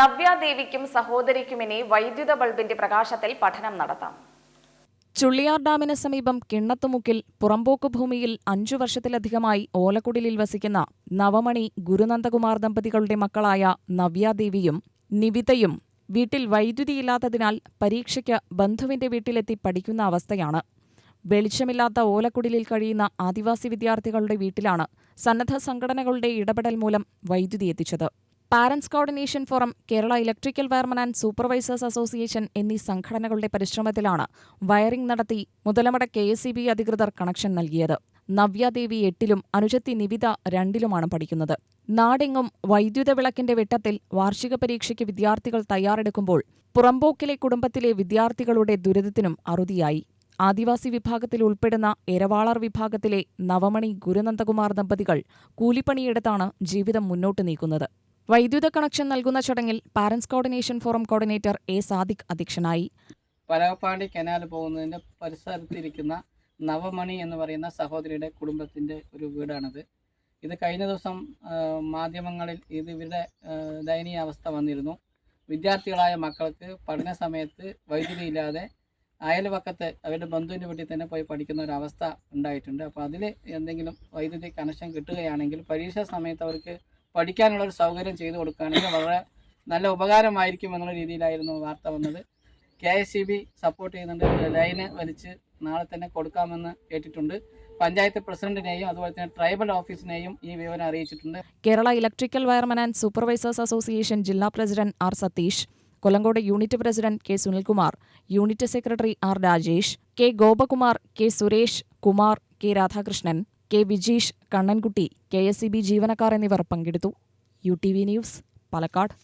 നവ്യാദേവിക്കും സഹോദരിക്കുമിനി വൈദ്യുത ബൾബിന്റെ പ്രകാശത്തിൽ പഠനം നടത്താം. ചുള്ളിയാർ ഡാമിന് സമീപം കിണ്ണത്തുമുക്കിൽ പുറമ്പോക്ക് ഭൂമിയിൽ അഞ്ചു വർഷത്തിലധികമായി ഓലക്കുടിലിൽ വസിക്കുന്ന നവമണി ഗുരുനന്ദകുമാർ ദമ്പതികളുടെ മക്കളായ നവ്യാദേവിയും നിവിതയും വീട്ടിൽ വൈദ്യുതിയില്ലാത്തതിനാൽ പരീക്ഷയ്ക്ക് ബന്ധുവിന്റെ വീട്ടിലെത്തി പഠിക്കുന്ന അവസ്ഥയാണ്. വെളിച്ചമില്ലാത്ത ഓലക്കുടിലിൽ കഴിയുന്ന ആദിവാസി വിദ്യാർത്ഥികളുടെ വീട്ടിലാണ് സന്നദ്ധ സംഘടനകളുടെ ഇടപെടൽ മൂലം വൈദ്യുതി എത്തിച്ചത്. Parents coordination forum Kerala electrical wireman and supervisors association എന്നീ സംഘടനകളുടെ പരിശ്രമത്തിലാണ് വയറിംഗ് നടത്തി മുതലമട കെ അധികൃതർ കണക്ഷൻ നൽകിയത്. നവ്യാദേവി എട്ടിലും അനുജത്തി നിവിത രണ്ടിലുമാണ് പഠിക്കുന്നത്. നാടെങ്ങും വൈദ്യുത വിളക്കിന്റെ വെട്ടത്തിൽ വാർഷിക പരീക്ഷയ്ക്ക് വിദ്യാർത്ഥികൾ തയ്യാറെടുക്കുമ്പോൾ പുറമ്പോക്കിലെ കുടുംബത്തിലെ വിദ്യാർത്ഥികളുടെ ദുരിതത്തിനും അറുതിയായി. ആദിവാസി വിഭാഗത്തിൽ ഉൾപ്പെടുന്ന എരവാളർ വിഭാഗത്തിലെ നവമണി ഗുരുനന്ദകുമാർ ദമ്പതികൾ കൂലിപ്പണിയെടുത്താണ് ജീവിതം മുന്നോട്ട് നീക്കുന്നത്. വൈദ്യുത കണക്ഷൻ നൽകുന്ന ചടങ്ങിൽ parents coordination forum coordinator A Sadiq അധ്യക്ഷനായി. പലകപ്പാണ്ടി കനാൽ പോകുന്നതിന്റെ പരിസരത്തിരിക്കുന്ന നവമണി എന്ന് പറയുന്ന സഹോദരിയുടെ കുടുംബത്തിന്റെ ഒരു വീടാണിത്. ഇത് കഴിഞ്ഞ ദിവസം മാധ്യമങ്ങളിൽ ഇത് ഇവരുടെ ദയനീയ അവസ്ഥ വന്നിരുന്നു. വിദ്യാർത്ഥികളായ മക്കൾക്ക് പഠന സമയത്ത് വൈദ്യുതി ഇല്ലാതെ അയൽപക്കത്ത് അവരുടെ ബന്ധുവിന്റെ വീട്ടിൽ തന്നെ പോയി പഠിക്കുന്ന ഒരു അവസ്ഥ ഉണ്ടായിട്ടുണ്ട്. അപ്പോൾ അതിൽ എന്തെങ്കിലും വൈദ്യുതി കണക്ഷൻ കിട്ടുകയാണെങ്കിൽ പരീക്ഷാ സമയത്ത് അവർക്ക് പഠിക്കാനുള്ള ഒരു സൗകര്യം ചെയ്തു കൊടുക്കുകയാണെങ്കിൽ വളരെ നല്ല ഉപകാരമായിരിക്കും എന്നുള്ള രീതിയിലായിരുന്നു വാർത്ത വന്നത്. K S C B support ചെയ്യുന്നുണ്ട്. ലൈന് വലിച്ച് നാളെ തന്നെ കൊടുക്കാമെന്ന് കേട്ടിട്ടുണ്ട്. പഞ്ചായത്ത് പ്രസിഡന്റിനെയും അതുപോലെ തന്നെ ട്രൈബൽ ഓഫീസിനെയും ഈ വിവരം അറിയിച്ചിട്ടുണ്ട്. Kerala electrical wireman and supervisors association ജില്ലാ president R Satheesh Kollengode unit president K Sunilkumar unit secretary R Rajesh K Gopakumar K Suresh Kumar K Radhakrishnan K Vijeesh Kannankutty K S ജീവനക്കാർ എന്നിവർ പങ്കെടുത്തു. U T V news Palakkad.